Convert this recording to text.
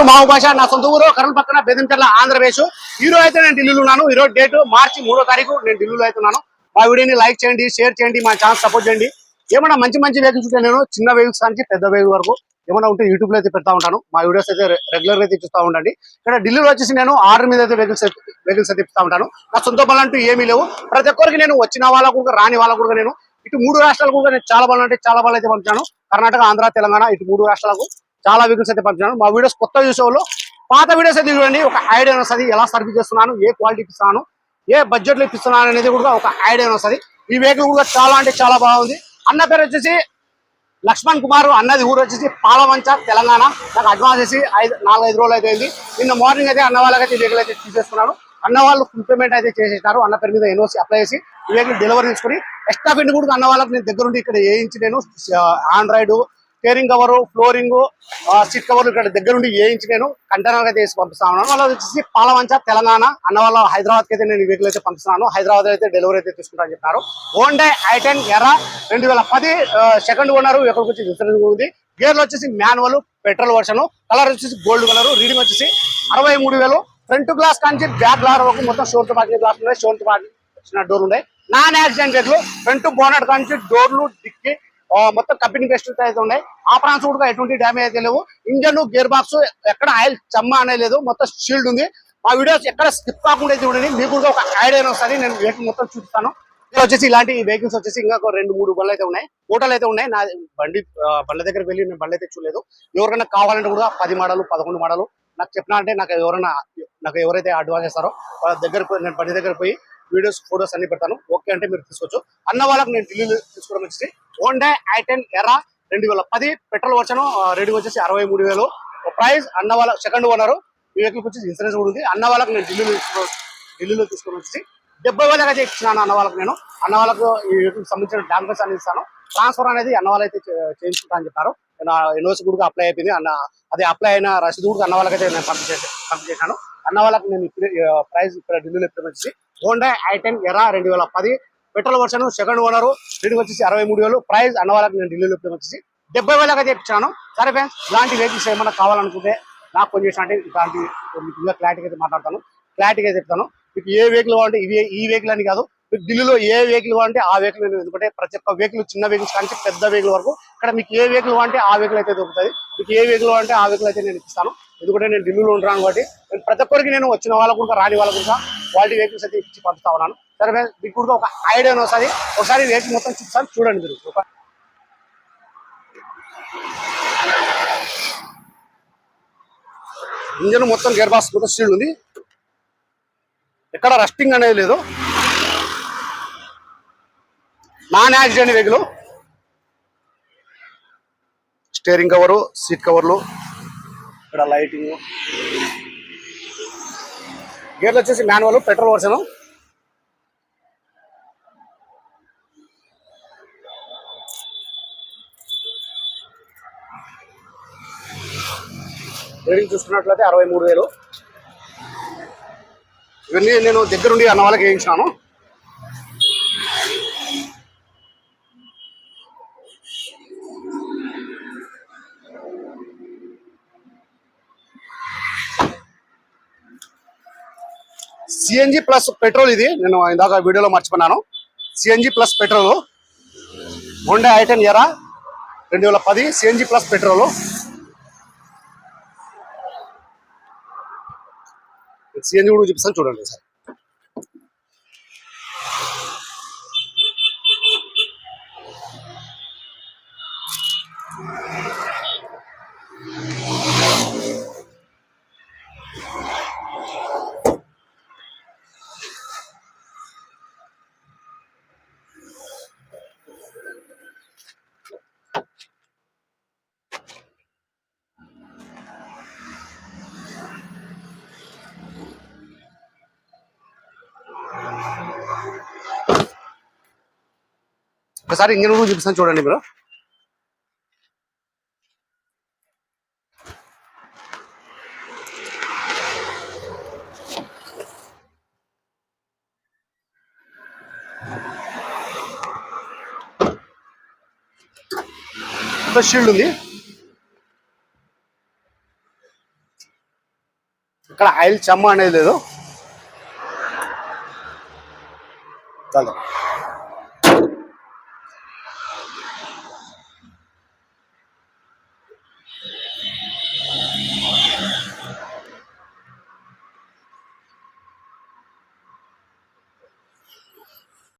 పేరు మావు భాష నా సొంత ఊరు కర్నూలు పక్కన బెదంచెర్ల ఆంధ్రప్రదేశ్. ఈ రోజు అయితే నేను ఢిల్లీలో ఉన్నాను. ఈ రోజు డేట్ మార్చి మూడో తారీఖు నేను ఢిల్లీలో అయితే ఉన్నాను. మా వీడియోని లైక్ చేయండి షేర్ చేయండి మా ఛానల్ సపోర్ట్ చేయండి. ఏమైనా మంచి మంచి వెహికల్స్ ఉంటే నేను చిన్న వెహికల్స్ నుంచి పెద్ద వెహికల్ వరకు ఏమైనా ఉంటే యూట్యూబ్లో అయితే పెడతా ఉంటాను. మా వీడియోస్ అయితే రెగ్యులర్గా అయితే చూస్తూ ఉండండి. ఇక్కడ ఢిల్లీలో వచ్చేసి నేను ఆర్డర్ మీద అయితే వెహికల్స్ వెహికల్స్ అయితే ఇస్తా ఉంటాను. నా సొంత పనులు అంటూ ఏమీ లేవు. ప్రతి ఒక్కరికి నేను వచ్చిన వాళ్ళకు కూడా రాని వాళ్ళకు కూడా నేను ఇటు మూడు రాష్ట్రాలకు కూడా నేను చాలా బాగా అంటే చాలా బాగా అయితే పంపించాను కర్ణాటక ఆంధ్ర తెలంగాణ ఇటు మూడు రాష్ట్రాలకు చాలా వెహికల్స్ అయితే పంపించాను మా వీడియోస్ కొత్త చూసేవాళ్ళు పాత వీడియోస్ అయితే చూడండి. ఒక ఐడియా వస్తుంది. ఎలా సర్వీస్ చేస్తున్నాను ఏ క్వాలిటీ ఇస్తున్నాను ఏ బడ్జెట్లో ఇప్పిస్తున్నాను అనేది కూడా ఒక ఐడియా వస్తుంది. ఈ వెహికల్ కూడా చాలా అంటే చాలా బాగుంది. అన్న పేరు వచ్చేసి లక్ష్మణ్ కుమార్ అన్నది ఊరు వచ్చేసి పాలవంచ తెలంగాణ. నాకు అడ్వాన్స్ చేసి ఐదు నాలుగైదు రోజులు అయితే అయింది. నిన్న మార్నింగ్ అయితే అన్న వాళ్ళకైతే ఈ వెహికల్ అయితే తీసేసుకున్నాను. అన్న వాళ్ళు ఫుల్ పేమెంట్ అయితే చేసేసారు. అన్న పేరు మీద ఎన్ఓసి అప్లై చేసి ఈ వెహికల్ డెలివరీ తీసుకుని ఎక్స్ట్రా పెండ్ కూడా అన్న వాళ్ళకి నేను దగ్గరుండి ఇక్కడ వేయించి నేను Android steering cover flooring seat cover ఇక్కడ దగ్గర నుండి వేయించి నేను కంటైనర్గా వేసి పంపిస్తాను. వాళ్ళు వచ్చేసి పాలవంచ తెలంగాణ అన్న వాళ్ళ హైదరాబాద్కి అయితే నేను వెహికల్ అయితే పంపిస్తున్నాను. హైదరాబాద్ అయితే డెలివరీ అయితే తీసుకుంటాను చెప్పారు ఓన్డే ఐటెన్ ఎరా రెండు వేల పది సెకండ్ ఓనర్ ఎక్కడికి వచ్చి ఇన్సూరెన్స్ ఉంది గేర్లు వచ్చేసి మాన్యువల్ పెట్రోల్ వర్షన్ కలర్ వచ్చేసి గోల్డ్ కలర్ రీడింగ్ వచ్చేసి అరవై మూడు వేలు. ఫ్రంట్ గ్లాస్ కాంచి బ్యాక్ గ్లాస్ వరకు మొత్తం షోర్తో పాటు గ్లాస్ ఉన్నాయి. షోర్తో పాటు వచ్చిన డోర్ ఉన్నాయి non accident vehicle front bonnet కాంచి డోర్లు డిక్కి మొత్తం కంపెనీ బెస్ట్ అయితే ఉన్నాయి ఆ ప్రాన్స్ కూడా ఎటువంటి డ్యామేజ్ అయితే లేవు. ఇంజన్ గేర్ బాక్స్ ఎక్కడ ఆయిల్ చమ్మ అనేది లేదు మొత్తం షీల్డ్ ఉంది. మా వీడియోస్ ఎక్కడ స్కిప్ కాకుండా అయితే చూడండి. మీకు కూడా ఒక ఐడియా వస్తుంది. నేను వెహికల్ మొత్తం చూపిస్తాను. ఇది వచ్చేసి ఇలాంటి వెహికల్స్ వచ్చేసి ఇంకా రెండు మూడు బండ్లు అయితే ఉన్నాయి. హోటల్ అయితే ఉన్నాయి. నా బండి బండ్ల దగ్గర వెళ్ళి నేను బండ్లు అయితే చూడలేదు. ఎవరికైనా కావాలంటే కూడా పది మోడలు పదకొండు మోడలు. నాకు చెప్పినా అంటే నాకు ఎవరైనా నాకు ఎవరైతే అడ్వాన్స్ చేస్తారో వాళ్ళ దగ్గర పోయి నేను బండి దగ్గర పోయి వీడియోస్ ఫోటోస్ అన్ని పెడతాను. ఓకే అంటే మీరు తీసుకోవచ్చు. అన్న వాళ్ళకి నేను ఢిల్లీ తీసుకోవడం వచ్చేసి హోండా ఐటెన్ ఎరా రెండు వేల పది పెట్రోల్ వచ్చాను రెడీ వచ్చేసి అరవై మూడు వేలు. ప్రైస్ అన్న వాళ్ళ సెకండ్ ఓనర్ ఈ వెహికల్ వచ్చేసి ఇన్సూరెన్స్ కూడా ఉంది. అన్న వాళ్ళకి నేను ఢిల్లీలో తీసుకో ఢిల్లీలో తీసుకొని వచ్చేసి డెబ్బై వేలకు అయితే ఇచ్చినాను అన్న వాళ్ళకి నేను. అన్న వాళ్ళకు ఈ వెహికల్ సంబంధించిన డాక్యుమెంట్స్ అన్ని ఇస్తాను. ట్రాన్స్ఫర్ అనేది అన్న వాళ్ళు అయితే చేయించుకుంటా అని చెప్పారు. నా ఎన్ఓసి కూడా అప్లై అయిపోయింది. అన్న అది అప్లై అయిన రసీదు కూడా అన్న వాళ్ళకైతే నేను పంపించేసి పంపించేశాను. అన్న వాళ్ళకి నేను ఇప్పుడు ప్రైస్ ఇక్కడ ఢిల్లీలో ఇప్పుడు వచ్చేసి హోండా ఐటెన్ ఎరా రెండు వేల పది. Petrol version second owner. Rating వచ్చేసి అరవై మూడు వేలు. ప్రైస్ అన్న వాళ్ళకి నేను ఢిల్లీలో వచ్చేసి డెబ్బై వేలకు అయితే ఇచ్చాను సరే ఫ్రెండ్స్ ఇలాంటి వెహికల్స్ ఏమైనా కావాలనుకుంటే నాకు ఫోన్ చేసిన అంటే ఇలాంటి మీకు ఇంకా క్లారిటీగా అయితే మాట్లాడతాను. క్లారిటీగా అయితే చెప్తాను. మీకు ఏ వెహికల్ కావాలంటే ఇవి ఈ వెహికల్ అని కాదు. మీకు ఢిల్లీలో ఏ వెహికల్ కావాలంటే ఆ వెహికల్ నేను ఎందుకంటే ప్రతి ఒక్క వెహికల్ చిన్న వెహికల్స్ కానీ పెద్ద వెహికల్ వరకు ఇక్కడ మీకు ఏ వెహికల్ కావాలంటే ఆ వెహికల్ అయితే దొరుకుతుంది మీకు ఏ వెహికల్ కావాలంటే ఆ వెహికల్ అయితే నేను ఇస్తాను ఎందుకంటే నేను ఢిల్లీలో ఉంటాను కాబట్టి ప్రతి ఒక్కరికి నేను వచ్చిన వాళ్ళకు రాని వాళ్ళకు క్వాలిటీ వెహికల్స్ అయితే ఇచ్చి పంపుతా ఉన్నాను. సరే మీకు కూడా ఒక ఐడియా వస్తుంది. ఒకసారి వెహికల్ మొత్తం చూపిస్తాను చూడండి మీరు. ఒక ఇంజన్ మొత్తం గేర్ బాక్స్ మొత్తం స్టీల్ ఉంది. ఎక్కడ రస్టింగ్ అనేది లేదు. Non accident vehicle. Steering cover seat కవర్లు ఇక్కడ లైటింగ్. గేర్లు వచ్చేసి మాన్యువల్ పెట్రోల్ వర్షన్ రేటింగ్ చూసుకున్నట్లయితే అరవై మూడు వేలు. ఇవన్నీ నేను దగ్గరుండి అన్న వాళ్ళకి వేయించాను సిఎన్జి ప్లస్ పెట్రోల్ ఇది. నేను ఇందాక వీడియోలో మర్చిపోయినాను. CNG plus petrol Honda i ten era రెండు వేల పది సిఎన్జి ప్లస్ పెట్రోల్ సిఎన్జి కూడా చూపిస్తాను చూడండి సార్ ఒకసారి ఇంజన్ కూడా చూపిస్తాను చూడండి మీరు షీల్డ్ ఉంది. ఇక్కడ ఆయిల్ చెమ్మ అనేది లేదు. చాలా.